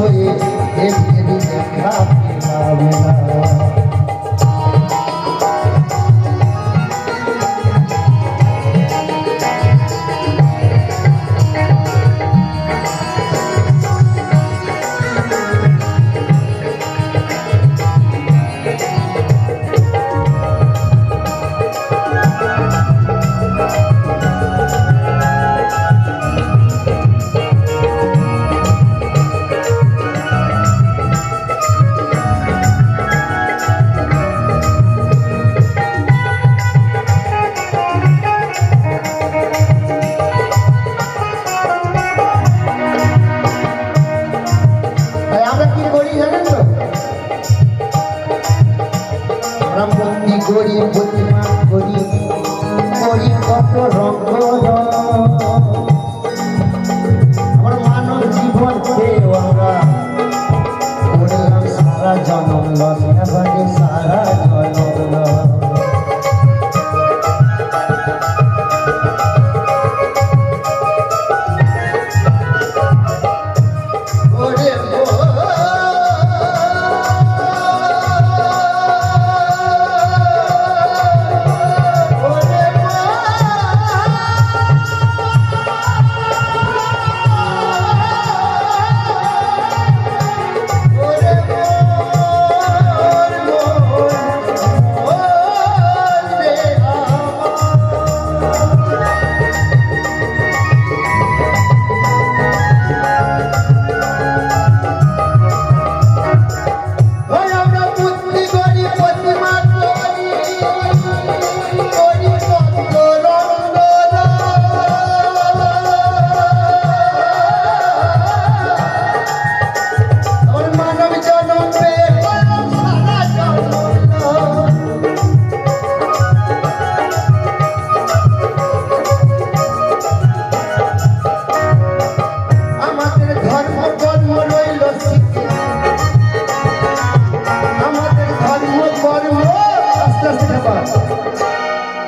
হয়ে করি প্রতিমা করি করি কত রঙ আমার মানব জীবন আমরা। করলাম সারা জনম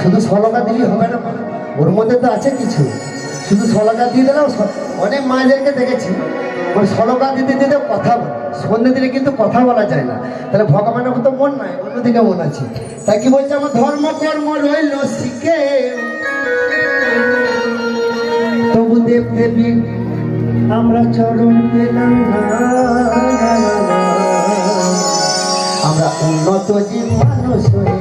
শুধু সলকা দিলেই হবে না। ওর মধ্যে তো আছে কিছু। শুধু সলকা দিয়ে দিলেও অনেক মায়েদেরকে দেখেছি। ওই সলকা দিতে দিতে কথা সন্ধ্যে দিলে কিন্তু কথা বলা যায় না। তাহলে ভগবানের মতো মন নাই, অন্যদিকে মন আছে। তাই কি বলছে আমার ধর্ম কর্ম রইল শিখে? তবু দেব দেবী, আমরা চরণ পেলাম না। আমরা উন্নত যে মানুষ হয়ে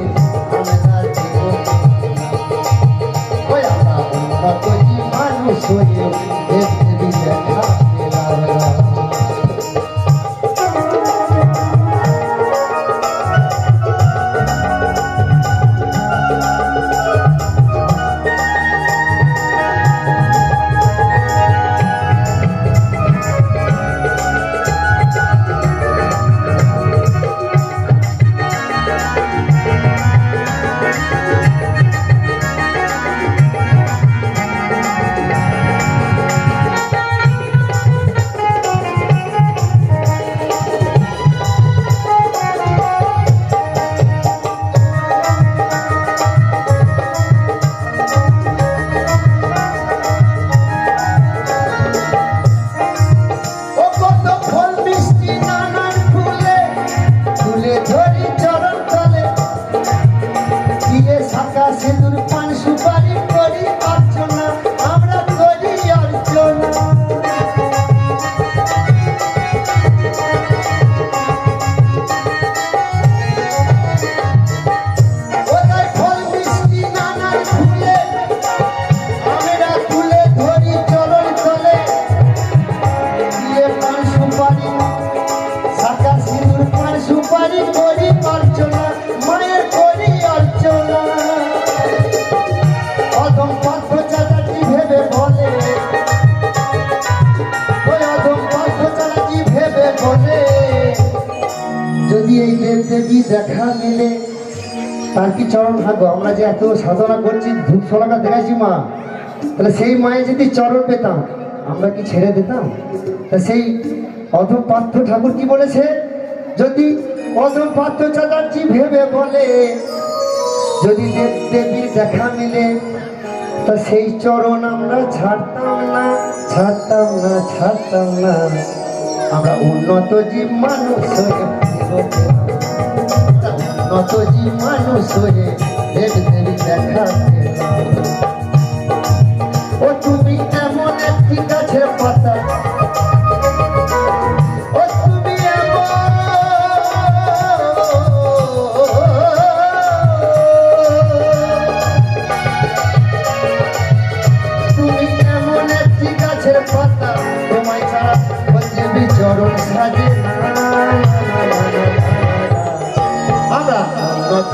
দেখা মিলে। তার কি চরণ ভাগ্য? আমরা যে এত সাধনা করছি, ধূপ সলাকা দেখাইছি মা। তাহলে সেই মায়ে যদি চরণ পেতাম, আমরা কি ছেড়ে দিতাম? তা সেই অধম পার্থ ঠাকুর কি বলেছে? যদি অধম পার্থ চাচার্জি ভেবে বলে, যদি দেব দেবীর দেখা মিলে, তা সেই চরণ আমরা ছাড়তাম না ছাড়তাম না ছাড়তাম না। আমরা উন্নত জীব মানুষ। উন্নত জীব মানুষ হয়ে দেবী দেখা। ও তুমি এমন একটি গাছের পাতা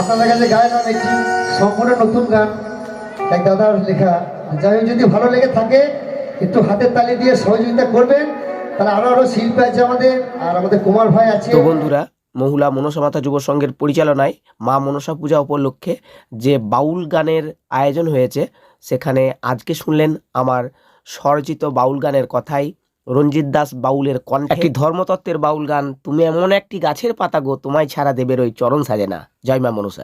আপনাদের কাছে গাইলাম একটি সম্পূর্ণ নতুন গান। এক দাদার লেখা, যাই যদি ভালো লেগে থাকে, একটু হাতের তালি দিয়ে সহযোগিতা করবেন। তাহলে আরও আরও শিল্পী আছে আমাদের, আর আমাদের কুমার ভাই আছে। বন্ধুরা, মহুলা মনসা মাতা যুব সংঘের পরিচালনায় মা মনসা পূজা উপলক্ষে যে বাউল গানের আয়োজন হয়েছে, সেখানে আজকে শুনলেন আমার স্বরচিত বাউল গানের কথাই। রঞ্জিত দাস বাউলের কণ্ঠে। একটি ধর্মতত্ত্বের বাউল গান, তুমি এমন একটি গাছের পাতা গো, তোমায় ছাড়া দেবের ওই চরণ সাজে না। জয় মা মনসা।